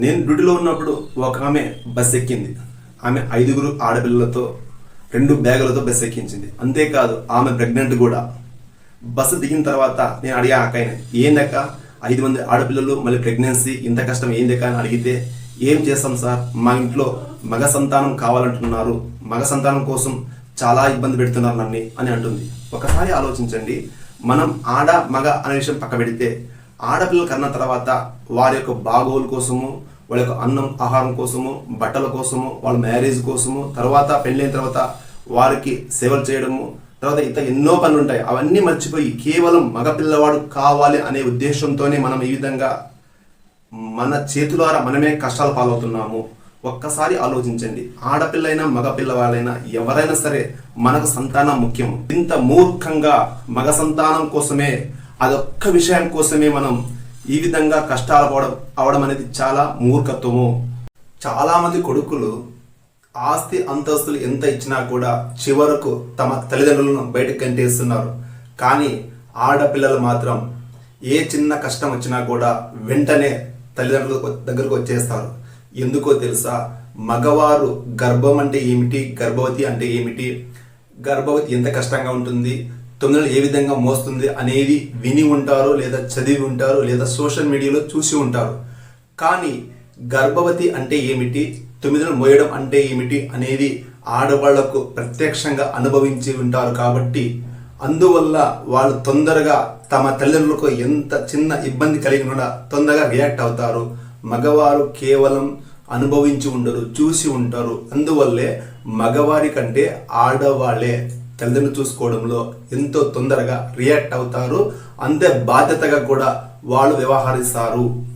నేను డ్యూటీలో ఉన్నప్పుడు ఒక ఆమె బస్ ఎక్కింది. ఆమె ఐదుగురు ఆడపిల్లలతో రెండు బ్యాగులతో బస్ ఎక్కించింది. అంతేకాదు ఆమె ప్రెగ్నెంట్ కూడా. బస్సు దిగిన తర్వాత నేను అడిగా అక్కయ్యని ఏందక్క ఐదు మంది ఆడపిల్లలు మళ్ళీ ప్రెగ్నెన్సీ ఇంత కష్టం ఏందక్క అని అడిగితే ఏం చేస్తాం సార్? మా ఇంట్లో మగ సంతానం కావాలంటున్నారు. మగ సంతానం కోసం చాలా ఇబ్బంది పెడుతున్నారు నన్ను అని అంటుంది. ఒకసారి ఆలోచించండి. మనం ఆడ మగ అనే విషయం పక్క పెడితే ఆడపిల్లలు కన్న తర్వాత వారి యొక్క బాగోలు కోసము వాళ్ళ యొక్క అన్నం ఆహారం కోసము బట్టల కోసము వాళ్ళ మ్యారేజ్ కోసము తర్వాత పెళ్ళైన తర్వాత వారికి సేవలు చేయడము తర్వాత ఇతర ఎన్నో పనులు ఉంటాయి అవన్నీ మర్చిపోయి కేవలం మగపిల్లవాడు కావాలి అనే ఉద్దేశంతోనే మనం ఈ విధంగా మన చేతులారా మనమే కష్టాలు పాలవుతున్నాము. ఒక్కసారి ఆలోచించండి. ఆడపిల్లైనా మగపిల్లవాళ్ళైనా ఎవరైనా సరే మనకు సంతానం ముఖ్యం. ఇంత మూర్ఖంగా మగ సంతానం కోసమే అదొక్క విషయం కోసమే మనం ఈ విధంగా కష్టాలు పడడం అవడం అనేది చాలా మూర్ఖత్వము. చాలామంది కొడుకులు ఆస్తి అంతస్తులు ఎంత ఇచ్చినా కూడా చివరకు తమ తల్లిదండ్రులను బయటకు గంటేస్తున్నారు. కానీ ఆడపిల్లలు మాత్రం ఏ చిన్న కష్టం వచ్చినా కూడా వెంటనే తల్లిదండ్రుల దగ్గరకు వచ్చేస్తారు. ఎందుకో తెలుసా? మగవారు గర్భం అంటే ఏమిటి? గర్భవతి అంటే ఏమిటి? గర్భవతి ఎంత కష్టంగా ఉంటుంది? తొమ్మిదిలో ఏ విధంగా మోస్తుంది అనేది విని ఉంటారు లేదా చదివి ఉంటారు లేదా సోషల్ మీడియాలో చూసి ఉంటారు. కానీ గర్భవతి అంటే ఏమిటి? తొమ్మిదిలో మోయడం అంటే ఏమిటి? అనేది ఆడవాళ్ళకు ప్రత్యక్షంగా అనుభవించి ఉంటారు కాబట్టి అందువల్ల వాళ్ళు తొందరగా తమ తల్లిదండ్రులకు ఎంత చిన్న ఇబ్బంది కలిగినా తొందరగా రియాక్ట్ అవుతారు. మగవారు కేవలం అనుభవించి ఉండరు చూసి ఉంటారు. అందువల్లే మగవారి కంటే ఆడవాళ్ళే తల్లిదండ్రులు చూసుకోవడంలో ఎంతో తొందరగా రియాక్ట్ అవుతారు. అంతే బాధ్యతగా కూడా వాళ్ళు వ్యవహరిస్తారు.